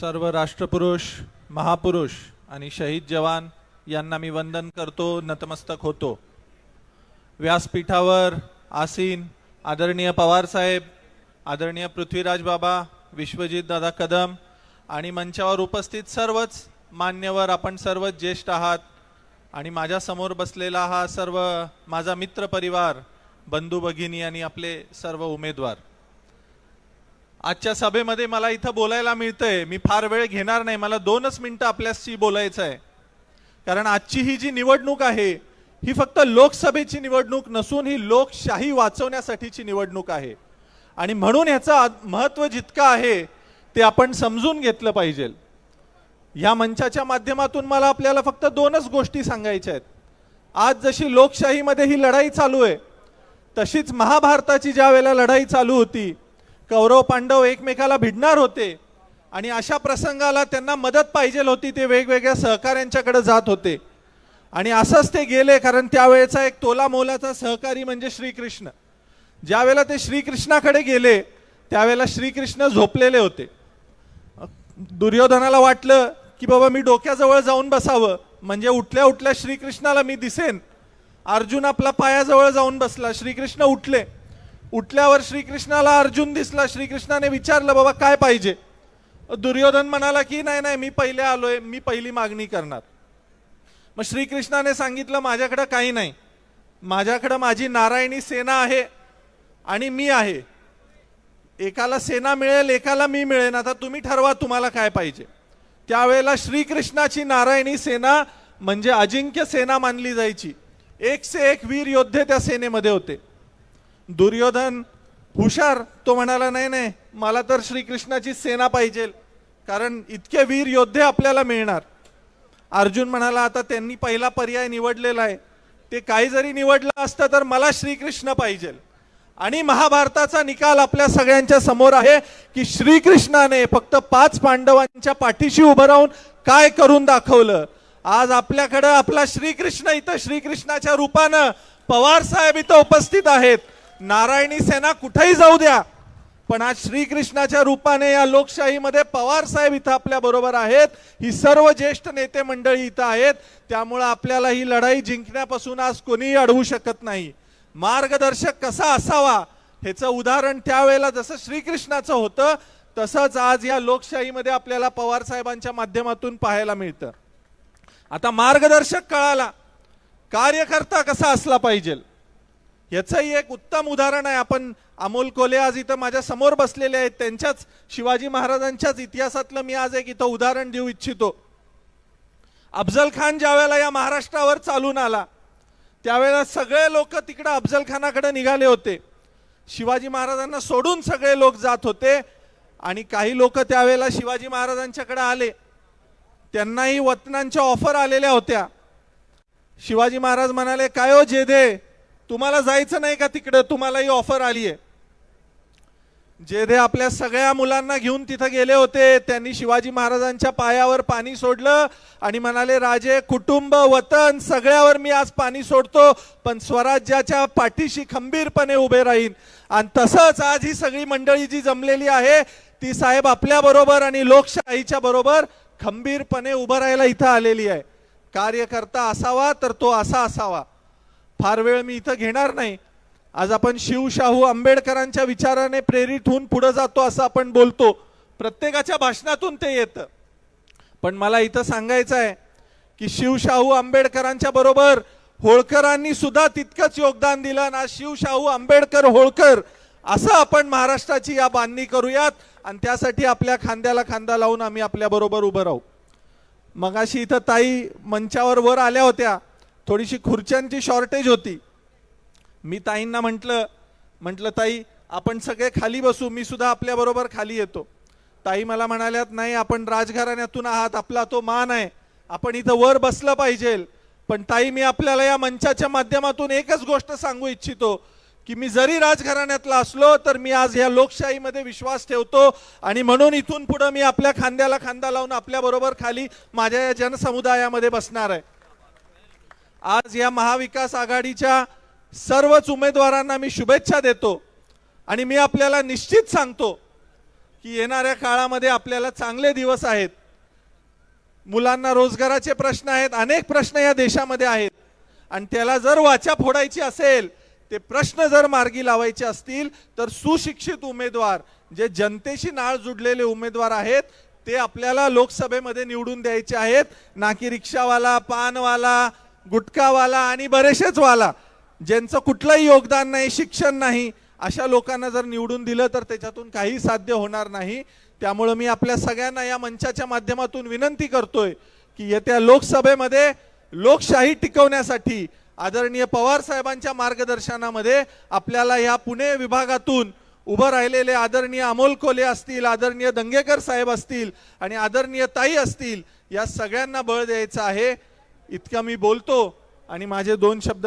सर्व राष्ट्रपुरुष महापुरुष आणि शहीद जवान यांना मी वंदन करतो नतमस्तक होतो. व्यासपीठावर आसीन आदरणीय पवारसाहेब आदरणीय पृथ्वीराज बाबा विश्वजित दादा कदम आणि मंचावर उपस्थित सर्वच मान्यवर आपण सर्वच ज्येष्ठ आहात आणि माझ्यासमोर बसलेला हा सर्व माझा मित्र परिवार बंधू भगिनी आणि आपले सर्व उमेदवार. आजच्या सभेमध्ये मला इथं बोलायला मिळतंय. मी फार वेळ घेणार नाही. मला दोनच मिनिटं आपल्याशी बोलायचं आहे कारण आजची ही जी निवडणूक आहे ही फक्त लोकसभेची निवडणूक नसून ही लोकशाही वाचवण्यासाठीची निवडणूक आहे. आणि म्हणून ह्याचं आ- महत्त्व जितकं आहे ते आपण समजून घेतलं पाहिजे. या मंचाच्या माध्यमातून मला आपल्याला फक्त दोनच गोष्टी सांगायच्या आहेत. आज जशी लोकशाहीमध्ये ही लढाई चालू आहे तशीच महाभारताची ज्या वेळेला लढाई चालू होती कौरव पांडव एकमेकाला भिडणार होते. आणि अशा प्रसंगाला त्यांना मदत पाहिजे होती ते वेगवेगळ्या सहकाऱ्यांच्याकडे जात होते. आणि असंच ते गेले कारण त्यावेळेचा एक तोला मोलाचा सहकारी म्हणजे श्रीकृष्ण. ज्यावेळेला ते श्रीकृष्णाकडे गेले त्यावेळेला श्रीकृष्ण झोपलेले होते. दुर्योधनाला वाटलं की बाबा मी डोक्याजवळ जाऊन बसावं म्हणजे उठल्या उठल्या श्रीकृष्णाला मी दिसेन. अर्जुन आपला पायाजवळ जाऊन बसला श्रीकृष्ण उठले. उठल्यावर श्रीकृष्णाला अर्जुन दिसला श्रीकृष्णाने विचारलं बाबा काय पाहिजे? दुर्योधन म्हणाला की नाही नाही मी पहिले आलोय मी पहिली मागणी करणार. मग श्रीकृष्णाने सांगितलं माझ्याकडं काही नाही. माझ्याकडं माझी नारायणी सेना आहे आणि मी आहे. एकाला सेना मिळेल एकाला मी मिळेन. आता तुम्ही ठरवा तुम्हाला काय पाहिजे. त्यावेळेला श्रीकृष्णाची नारायणी सेना म्हणजे अजिंक्य सेना मानली जायची. एक से एक वीर योद्धे त्या सेनेमध्ये होते. दुर्योधन हुशार? तो म्हणाला नाही नाही मला तर श्रीकृष्णाची सेना पाहिजे. कारण इतके वीर योद्धे आपल्याला मिळणार. अर्जुन म्हणाला आता त्यांनी पहिला पर्याय निवडलेला आहे. ते काही जरी निवडलं असतं तर मला श्रीकृष्ण पाहिजे. आणि महाभारताचा निकाल आपल्या सगळ्यांच्या समोर आहे की श्रीकृष्णाने फक्त पाच पांडवांच्या पाठीशी उभं राहून काय करून दाखवलं? आज आपल्याकडं आपला श्रीकृष्ण इथं श्रीकृष्णाच्या रूपानं पवार साहेब इथं उपस्थित आहेत. नारायणी सेना कुठेही जाऊ द्या. पण आज श्रीकृष्णाच्या रूपाने या लोकशाहीमध्ये पवार साहेब इथं आपल्या बरोबर आहेत. ही सर्व ज्येष्ठ नेते मंडळी इथं आहेत. त्यामुळं आपल्याला ही लढाई जिंकण्यापासून आज कोणीही अडवू शकत नाही. मार्गदर्शक कसा असावा ह्याचं उदाहरण त्यावेळेला जसं श्रीकृष्णाचं होतं तसंच आज या लोकशाहीमध्ये आपल्याला पवार साहेबांच्या माध्यमातून पाहायला मिळतं. आता मार्गदर्शक कळाला. कार्यकर्ता कसा असला पाहिजे? याचंही एक उत्तम उदाहरण आहे. आपण अमोल कोले आज इथं माझ्यासमोर बसलेले आहेत. त्यांच्याच शिवाजी महाराजांच्याच इतिहासातलं मी आज एक इथं उदाहरण देऊ इच्छितो. अफजल खान ज्यावेळेला या महाराष्ट्रावर चालून आला त्यावेळेला सगळे लोक तिकडं अफजल खानाकडे निघाले होते. शिवाजी महाराजांना सोडून सगळे लोक जात होते आणि काही लोक त्यावेळेला शिवाजी महाराजांच्याकडे आले. त्यांनाही वतनांच्या ऑफर आलेल्या होत्या. शिवाजी महाराज म्हणाले काय हो जेदे तुम्हाला जायचं नाही का तिकडं? तुम्हाला ही ऑफर आली आहे जेधे आपल्या सगळ्या मुलांना घेऊन तिथं गेले होते त्यांनी शिवाजी महाराजांच्या पायावर पाणी सोडलं आणि म्हणाले राजे कुटुंब वतन सगळ्यावर मी आज पाणी सोडतो पण स्वराज्याच्या पाठीशी खंबीरपणे उभे राहीन. आणि तसंच आज ही सगळी मंडळी जी जमलेली आहे ती साहेब आपल्या बरोबर आणि लोकशाहीच्या बरोबर खंबीरपणे उभं राहायला इथं आलेली आहे. कार्यकर्ता असावा तर तो असा असावा. फार वेळ मी इथं घेणार नाही. आज आपण शिवशाहू आंबेडकरांच्या विचाराने प्रेरित होऊन पुढे जातो असं आपण बोलतो. प्रत्येकाच्या भाषणातून ते येतं. पण मला इथं सांगायचं आहे की शिवशाहू आंबेडकरांच्या बरोबर होळकरांनी सुद्धा तितकंच योगदान दिलं आणि आज शिवशाहू आंबेडकर होळकर असं आपण महाराष्ट्राची या बांधणी करूयात आणि त्यासाठी आपल्या खांद्याला खांदा लावून आम्ही आपल्याबरोबर उभं राहू. मगाशी इथं ताई मंचावर वर आल्या होत्या. थोडीशी खुर्च्यांची शॉर्टेज होती. मी ताईंना म्हटलं म्हटलं ताई आपण सगळे खाली बसू मी सुद्धा आपल्याबरोबर खाली येतो. ताई मला म्हणाल्यात नाही आपण राजघराण्यातून आहात आपला तो मान आहे. आपण इथं वर बसलं पाहिजे. पण ताई मी आपल्याला या मंचाच्या माध्यमातून एकच गोष्ट सांगू इच्छितो की मी जरी राजघराण्यातला असलो तर मी आज या लोकशाहीमध्ये विश्वास ठेवतो आणि म्हणून इथून पुढं मी आपल्या खांद्याला खांदा लावून आपल्याबरोबर खाली माझ्या या जनसमुदायामध्ये बसणार आहे. आज या महाविकास आघाडीच्या सर्वच उमेदवारांना मी शुभेच्छा देतो आणि मी आपल्याला निश्चित सांगतो की येणाऱ्या काळामध्ये आपल्याला चांगले दिवस आहेत. मुलांना रोजगाराचे प्रश्न आहेत अनेक प्रश्न या देशामध्ये आहेत. आणि त्याला जर वाचा फोडायची असेल ते प्रश्न जर मार्गी लावायचे असतील तर सुशिक्षित उमेदवार जे जनतेशी नाळ जुडलेले उमेदवार आहेत ते आपल्याला लोकसभेमध्ये निवडून द्यायचे आहेत. ना की रिक्षावाला पानवाला गुटखावाला आणि बरेचसेच वाला ज्यांचं कुठलंही योगदान नाही शिक्षण नाही अशा लोकांना जर निवडून दिलं तर त्याच्यातून काही साध्य होणार नाही. त्यामुळं मी आपल्या सगळ्यांना या मंचाच्या माध्यमातून विनंती करतोय की येत्या लोकसभेमध्ये लोकशाही टिकवण्यासाठी आदरणीय पवार साहेबांच्या मार्गदर्शनामध्ये आपल्याला या पुणे विभागातून उभं राहिलेले आदरणीय अमोल कोले असतील आदरणीय दंगेकर साहेब असतील आणि आदरणीय ताई असतील या सगळ्यांना बळ द्यायचं आहे. इतका मी बोलतो आणि माझे दोन शब्द